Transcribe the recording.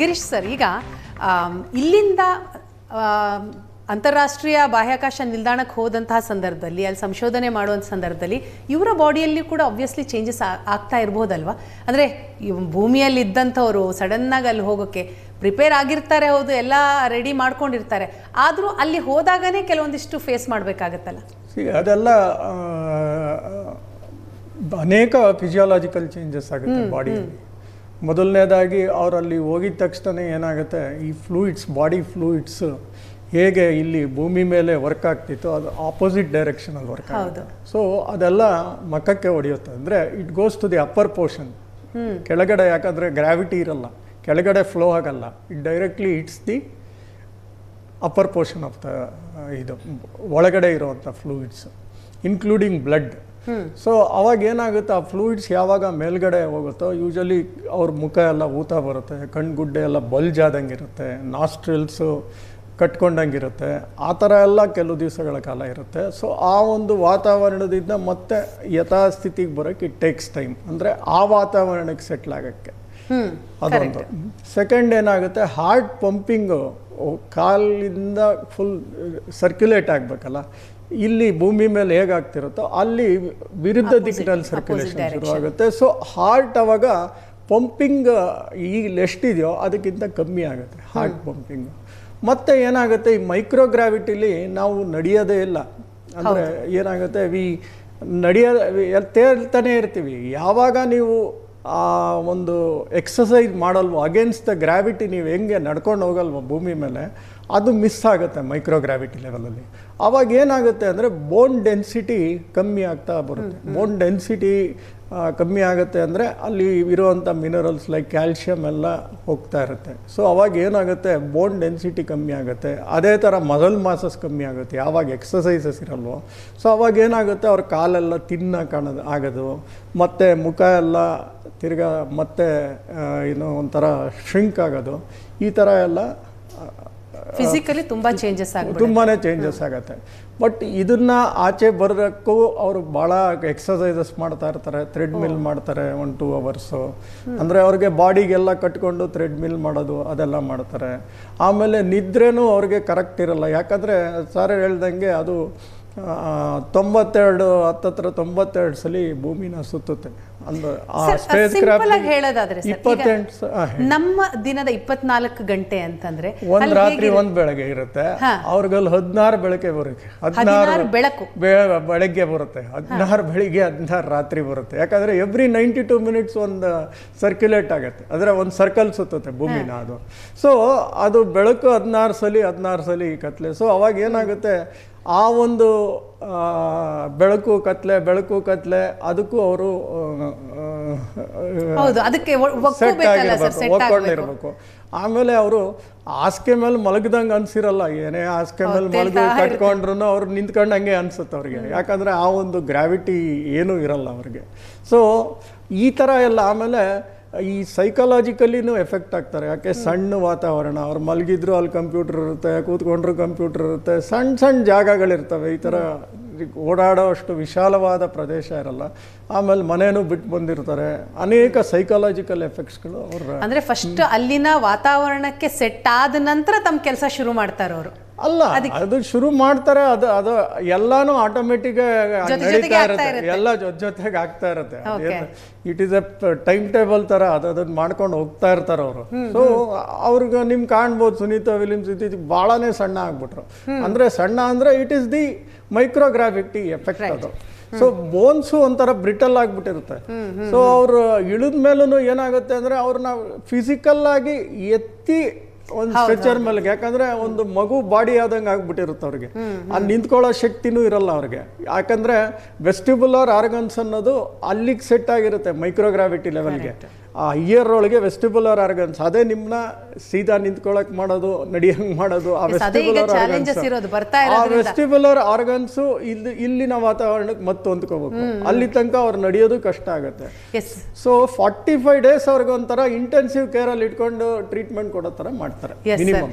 Girish sir ಈಗ ಇಲ್ಲಿಂದ ಅಂತಾರಾಷ್ಟ್ರೀಯ ಬಾಹ್ಯಾಕಾಶ ನಿಲ್ದಾಣಕ್ಕೆ ಹೋದಂತಹ ಸಂದರ್ಭದಲ್ಲಿ ಅಲ್ಲಿ ಸಂಶೋಧನೆ ಮಾಡುವಂಥ ಸಂದರ್ಭದಲ್ಲಿ ಇವರ ಬಾಡಿಯಲ್ಲಿ ಕೂಡ ಆಬ್ವಿಯಸ್ಲಿ ಚೇಂಜಸ್ ಆಗ್ತಾ ಇರ್ಬೋದಲ್ವ? ಅಂದರೆ ಭೂಮಿಯಲ್ಲಿ ಇದ್ದಂಥವರು ಸಡನ್ನಾಗಿ ಅಲ್ಲಿ ಹೋಗೋಕ್ಕೆ ಪ್ರಿಪೇರ್ ಆಗಿರ್ತಾರೆ ಹೌದು ಎಲ್ಲ ರೆಡಿ ಮಾಡ್ಕೊಂಡಿರ್ತಾರೆ. ಆದರೂ ಅಲ್ಲಿ ಹೋದಾಗನೇ ಕೆಲವೊಂದಿಷ್ಟು ಫೇಸ್ ಮಾಡಬೇಕಾಗತ್ತಲ್ಲ? ಅದೆಲ್ಲ ಅನೇಕ ಫಿಸಿಯಾಲಜಿಕಲ್ ಚೇಂಜಸ್ ಆಗುತ್ತೆ ಬಾಡಿಯಲ್ಲಿ. ಮೊದಲನೇದಾಗಿ ಅವರಲ್ಲಿ ಹೋಗಿದ ತಕ್ಷಣ ಏನಾಗುತ್ತೆ ಈ ಫ್ಲೂಯಿಡ್ಸ್ ಬಾಡಿ ಫ್ಲೂಯಿಡ್ಸ್ ಹೇಗೆ ಇಲ್ಲಿ ಭೂಮಿ ಮೇಲೆ ವರ್ಕ್ ಆಗ್ತಿತ್ತು ಅದು ಆಪೋಸಿಟ್ ಡೈರೆಕ್ಷನಲ್ಲಿ ವರ್ಕ್ ಆಗುತ್ತೆ. ಸೊ ಅದೆಲ್ಲ ಮಖಕ್ಕೆ ಹೊಡೆಯುತ್ತೆ ಅಂದರೆ it goes to the upper portion ಕೆಳಗಡೆ ಯಾಕಂದರೆ ಗ್ರಾವಿಟಿ ಇರಲ್ಲ ಕೆಳಗಡೆ ಫ್ಲೋ ಆಗಲ್ಲ. It directly it's the upper portion of the ಇದು ಒಳಗಡೆ ಇರುವಂಥ ಫ್ಲೂಯಿಡ್ಸ್ ಇನ್ಕ್ಲೂಡಿಂಗ್ ಬ್ಲಡ್ ಸೊ ಅವಾಗ ಏನಾಗುತ್ತೆ? ಆ ಫ್ಲೂಯಿಡ್ಸ್ ಯಾವಾಗ ಮೇಲ್ಗಡೆ ಹೋಗುತ್ತೋ ಯೂಶಲಿ ಅವ್ರ ಮುಖ ಎಲ್ಲ ಊತ ಬರುತ್ತೆ ಕಣ್ಗುಡ್ಡೆ ಎಲ್ಲ ಬಲ್ಜ್ ಆದಂಗೆ ಇರುತ್ತೆ ನಾಸ್ಟ್ರಿಲ್ಸು ಕಟ್ಕೊಂಡಂಗಿರುತ್ತೆ, ಆ ಥರ ಎಲ್ಲ ಕೆಲವು ದಿವಸಗಳ ಕಾಲ ಇರುತ್ತೆ. ಸೊ ಆ ಒಂದು ವಾತಾವರಣದಿಂದ ಮತ್ತೆ ಯಥಾಸ್ಥಿತಿಗೆ ಬರೋಕ್ಕೆ ಇಟ್ ಟೇಕ್ಸ್ ಟೈಮ್ ಅಂದರೆ ಆ ವಾತಾವರಣಕ್ಕೆ ಸೆಟ್ಲ್ ಆಗೋಕ್ಕೆ. ಅದೊಂದು. ಸೆಕೆಂಡ್ ಏನಾಗುತ್ತೆ ಹಾರ್ಟ್ ಪಂಪಿಂಗು ಕಾಲಿಂದ ಫುಲ್ ಸರ್ಕ್ಯುಲೇಟ್ ಆಗಬೇಕಲ್ಲ. ಇಲ್ಲಿ ಭೂಮಿ ಮೇಲೆ ಹೇಗಾಗ್ತಿರುತ್ತೋ ಅಲ್ಲಿ ವಿರುದ್ಧ ದಿಕ್ಕಿನಲ್ಲಿ ಸರ್ಕ್ಯುಲೇಷನ್ ಶುರುವಾಗುತ್ತೆ. ಸೊ ಹಾರ್ಟ್ ಅವಾಗ ಪಂಪಿಂಗ್ ಈಗ ಎಷ್ಟಿದೆಯೋ ಅದಕ್ಕಿಂತ ಕಮ್ಮಿ ಆಗುತ್ತೆ ಹಾರ್ಟ್ ಪಂಪಿಂಗು ಮತ್ತೆ ಏನಾಗುತ್ತೆ ಈ ಮೈಕ್ರೋಗ್ರಾವಿಟಿಲಿ ನಾವು ನಡೆಯೋದೇ ಇಲ್ಲ. ಅಂದರೆ ಏನಾಗುತ್ತೆ ವಿ ನಡೆಯೋ ತೇಲ್ತಾನೆ ಇರ್ತೀವಿ. ಯಾವಾಗ ನೀವು ಆ ಒಂದು ಎಕ್ಸಸೈಸ್ ಮಾಡಲ್ವೋ? ಅಗೇನ್ಸ್ಟ್ ದ ಗ್ರಾವಿಟಿ ನೀವು ಹೆಂಗೆ ನಡ್ಕೊಂಡು ಹೋಗಲ್ವೋ ಭೂಮಿ ಮೇಲೆ? ಅದು ಮಿಸ್ ಆಗುತ್ತೆ ಮೈಕ್ರೋಗ್ರಾವಿಟಿ ಲೆವೆಲಲ್ಲಿ ಅವಾಗ ಏನಾಗುತ್ತೆ ಅಂದರೆ ಬೋನ್ ಡೆನ್ಸಿಟಿ ಕಮ್ಮಿ ಆಗ್ತಾ ಬರುತ್ತೆ. ಬೋನ್ ಡೆನ್ಸಿಟಿ ಕಮ್ಮಿ ಆಗುತ್ತೆ ಅಂದರೆ ಅಲ್ಲಿ ಇರುವಂಥ ಮಿನರಲ್ಸ್ ಲೈಕ್ ಕ್ಯಾಲ್ಶಿಯಮ್ ಎಲ್ಲ ಹೋಗ್ತಾ ಇರುತ್ತೆ. ಸೊ ಅವಾಗ ಏನಾಗುತ್ತೆ? ಬೋನ್ ಡೆನ್ಸಿಟಿ ಕಮ್ಮಿ ಆಗುತ್ತೆ. ಅದೇ ಥರ ಮಸಲ್ ಮಾಸಸ್ ಕಮ್ಮಿ ಆಗುತ್ತೆ. ಯಾವಾಗ ಎಕ್ಸಸೈಸಸ್ ಇರಲ್ವೋ. ಸೊ ಅವಾಗ ಏನಾಗುತ್ತೆ? ಅವ್ರ ಕಾಲೆಲ್ಲ ತಿನ್ನ ಕಾಣೋದು, ಆಗೋದು. ಮತ್ತು ಮುಖ ಎಲ್ಲ ತಿರ್ಗ ಮತ್ತೆ ಏನೋ ಏನು ಒಂಥರ ಶ್ರಿಂಕ್ ಆಗೋದು. ಈ ಥರ ಎಲ್ಲ ಫಿಸಿಕಲಿ ತುಂಬಾ ಚೇಂಜಸ್ ಆಗುತ್ತೆ ತುಂಬಾ ಚೇಂಜಸ್ ಆಗುತ್ತೆ. ಬಟ್ ಇದನ್ನ ಆಚೆ ಬರೋಕ್ಕೂ ಅವರು ಭಾಳ ಎಕ್ಸಸೈಸಸ್ ಮಾಡ್ತಾ ಇರ್ತಾರೆ. ಥ್ರೆಡ್ ಮಿಲ್ ಮಾಡ್ತಾರೆ ಒನ್ ಟೂ ಅವರ್ಸು ಅಂದರೆ ಅವ್ರಿಗೆ ಬಾಡಿಗೆಲ್ಲ ಕಟ್ಕೊಂಡು ಥ್ರೆಡ್ ಮಿಲ್ ಮಾಡೋದು ಅದೆಲ್ಲ ಮಾಡ್ತಾರೆ. ಆಮೇಲೆ ನಿದ್ರೆನೂ ಅವ್ರಿಗೆ ಕರೆಕ್ಟ್ ಇರಲ್ಲ. ಯಾಕಂದರೆ ಸರ್ ಹೇಳ್ದಂಗೆ ಅದು ತೊಂಬತ್ತೆರಡು ಹತ್ತತ್ರ ತೊಂಬತ್ತೆರಡು ಸಲ ಭೂಮಿನ ಸುತ್ತುತ್ತೆ. ಹೇಳೋದಾದ್ರೆ. ನಮ್ಮ ದಿನದ ಇಪ್ಪತ್ನಾಲ್ಕು ಗಂಟೆ ಅಂತಂದ್ರೆ ಒಂದ್ ರಾತ್ರಿ? ಒಂದ್ ಬೆಳಗ್ಗೆ ಇರುತ್ತೆ. ಅವ್ರಿಗಲ್ಲಿ ಹದಿನಾರು ಬೆಳಗ್ಗೆ ಬರುತ್ತೆ. ಹದಿನಾರು ಬೆಳಕು. ಬೆಳಗ್ಗೆ ಬರುತ್ತೆ. ಹದಿನಾರು ಬೆಳಿಗ್ಗೆ ಹದಿನಾರು ರಾತ್ರಿ ಬರುತ್ತೆ. ಯಾಕಂದ್ರೆ ಎವ್ರಿ ನೈಂಟಿ ಟೂ ಮಿನಿಟ್ಸ್ ಒಂದು ಸರ್ಕ್ಯುಲೇಟ್ ಆಗುತ್ತೆ. ಅಂದ್ರೆ ಒಂದು ಸರ್ಕಲ್ ಸುತ್ತುತ್ತೆ ಭೂಮಿನ ಅದು. ಸೊ ಅದು ಬೆಳಕು ಹದಿನಾರು ಸಲಿ ಹದಿನಾರು ಸಲಿ ಕತ್ಲೆ. ಸೊ ಅವಾಗ ಏನಾಗುತ್ತೆ? ಆ ಒಂದು ಬೆಳಕು ಕತ್ಲೆ ಬೆಳಕು ಕತ್ಲೆ ಅದಕ್ಕೂ ಅವರು ಒಪ್ಕೊಂಡಿರ್ಬೇಕು ಆಮೇಲೆ ಅವರು ಹಾಸಿಗೆ ಮೇಲೆ ಮಲಗ್ದಂಗೆ ಅನ್ಸಿರಲ್ಲ ಏನೇ ಹಾಸಿಗೆ ಮೇಲೆ ಮಲಗಿ ಕಟ್ಕೊಂಡ್ರು ಅವ್ರು ನಿಂತ್ಕೊಂಡಂಗೆ ಅನ್ಸುತ್ತೆ ಅವ್ರಿಗೆ. ಯಾಕಂದ್ರೆ ಆ ಒಂದು ಗ್ರಾವಿಟಿ ಏನೂ ಇರಲ್ಲ ಅವ್ರಿಗೆ. ಸೊ ಈ ಥರ ಎಲ್ಲ ಆಮೇಲೆ ಈ ಸೈಕಲಾಜಿಕಲಿನೂ ಎಫೆಕ್ಟ್ ಆಗ್ತಾರೆ. ಯಾಕೆ ಸಣ್ಣ ವಾತಾವರಣ ಅವ್ರು ಮಲಗಿದ್ರು ಅಲ್ಲಿ ಕಂಪ್ಯೂಟರ್ ಇರುತ್ತೆ ಕೂತ್ಕೊಂಡ್ರು ಕಂಪ್ಯೂಟರ್ ಇರುತ್ತೆ ಸಣ್ಣ ಸಣ್ಣ ಜಾಗಗಳಿರ್ತವೆ. ಈ ಥರ ಓಡಾಡೋ ಅಷ್ಟು ವಿಶಾಲವಾದ ಪ್ರದೇಶ ಇರಲ್ಲ. ಆಮೇಲೆ ಮನೇನೂ ಬಿಟ್ಟು ಬಂದಿರ್ತಾರೆ. ಅನೇಕ ಸೈಕಾಲಜಿಕಲ್ ಎಫೆಕ್ಟ್ಸ್ಗಳು ಅವರು ಅಂದರೆ ಫಸ್ಟ್ ಅಲ್ಲಿನ ವಾತಾವರಣಕ್ಕೆ ಸೆಟ್ ಆದ ನಂತರ ತಮ್ಮ ಕೆಲಸ ಶುರು ಮಾಡ್ತಾರೆ ಅವರು. ಅಲ್ಲ ಅದು ಶುರು ಮಾಡ್ತಾರೆ ಅದು ಅದು ಎಲ್ಲಾನು ಆಟೋಮೆಟಿಕ್ ನಡೀತಾ ಇರುತ್ತೆ. ಎಲ್ಲ ಜೊತ್ ಜೊತೆಗೆ ಆಗ್ತಾ ಇರುತ್ತೆ. It is a time table ತರ ಅದು ಅದನ್ನ ಮಾಡ್ಕೊಂಡು ಹೋಗ್ತಾ ಇರ್ತಾರೆ ಅವರು. ಸೊ ಅವ್ರಿಗೆ ನಿಮ್ ಕಾಣ್ಬೋದು ಸುನೀತಾ ವಿಲಿಯಮ್ಸ್ ಇತ್ತೀಚೆಗೆ ಬಹಳನೇ ಸಣ್ಣ ಆಗ್ಬಿಟ್ರು. ಅಂದ್ರೆ ಸಣ್ಣ ಅಂದ್ರೆ it is the microgravity effect ಅದು. ಸೊ ಬೋನ್ಸು ಒಂಥರ ಬ್ರಿಟಲ್ ಆಗ್ಬಿಟ್ಟಿರುತ್ತೆ. ಸೊ ಅವ್ರು ಇಳಿದ ಮೇಲೂ ಏನಾಗುತ್ತೆ ಅಂದ್ರೆ ಅವ್ರನ್ನ ಫಿಸಿಕಲ್ ಆಗಿ ಎತ್ತಿ ಒಂದು ಸ್ಟ್ರೆಚರ್ ಮೇಲೆ ಯಾಕಂದ್ರೆ ಒಂದು ಮಗು ಬಾಡಿ ಆದಂಗೆ ಆಗ್ಬಿಟ್ಟಿರುತ್ತೆ ಅವ್ರಿಗೆ. ಅಲ್ಲಿ ನಿಂತ್ಕೊಳ್ಳೋ ಶಕ್ತಿನೂ ಇರಲ್ಲ ಅವ್ರಿಗೆ. ಯಾಕಂದ್ರೆ ವೆಸ್ಟಿಬುಲರ್ ಆರ್ಗನ್ಸ್ ಅನ್ನೋದು ಅಲ್ಲಿಗೆ ಸೆಟ್ ಆಗಿರುತ್ತೆ ಮೈಕ್ರೋಗ್ರಾವಿಟಿ ಲೆವೆಲ್ಗೆ ಆ ಇಯರ್ ಒಳಗೆ ವೆಸ್ಟಿಬುಲರ್ ಆರ್ಗನ್ಸ್ ಅದೇ ನಿಮ್ನ ಸೀದಾ ನಿಂತ್ಕೊಳಕ್ ಮಾಡೋದು ನಡಿಯಂಗ್ ಮಾಡೋದು ಆ ಆರ್ಗನ್ಸ್ ವೆಸ್ಟಿಬುಲರ್ ಬರ್ತಾ ಆ ವೆಸ್ಟಿಬುಲರ್ ಆರ್ಗನ್ಸ್ ಇಲ್ಲಿ ಇಲ್ಲಿನ ವಾತಾವರಣಕ್ಕೆ ಮತ್ತೆ ಹೊಂದ್ಕೋಬೇಕು. ಅಲ್ಲಿ ತನಕ ಅವ್ರು ನಡೆಯೋದು ಕಷ್ಟ ಆಗುತ್ತೆ. ಸೊ ಫಾರ್ಟಿ ಫೈವ್ ಡೇಸ್ ಅವ್ರಿಗೆ ಒಂಥರ ಇಂಟೆನ್ಸಿವ್ ಕೇರ್ ಅಲ್ಲಿ ಇಟ್ಕೊಂಡು ಟ್ರೀಟ್ಮೆಂಟ್ ಕೊಡೋ ತರ ಮಾಡ್ತಾರೆ ಮಿನಿಮಮ್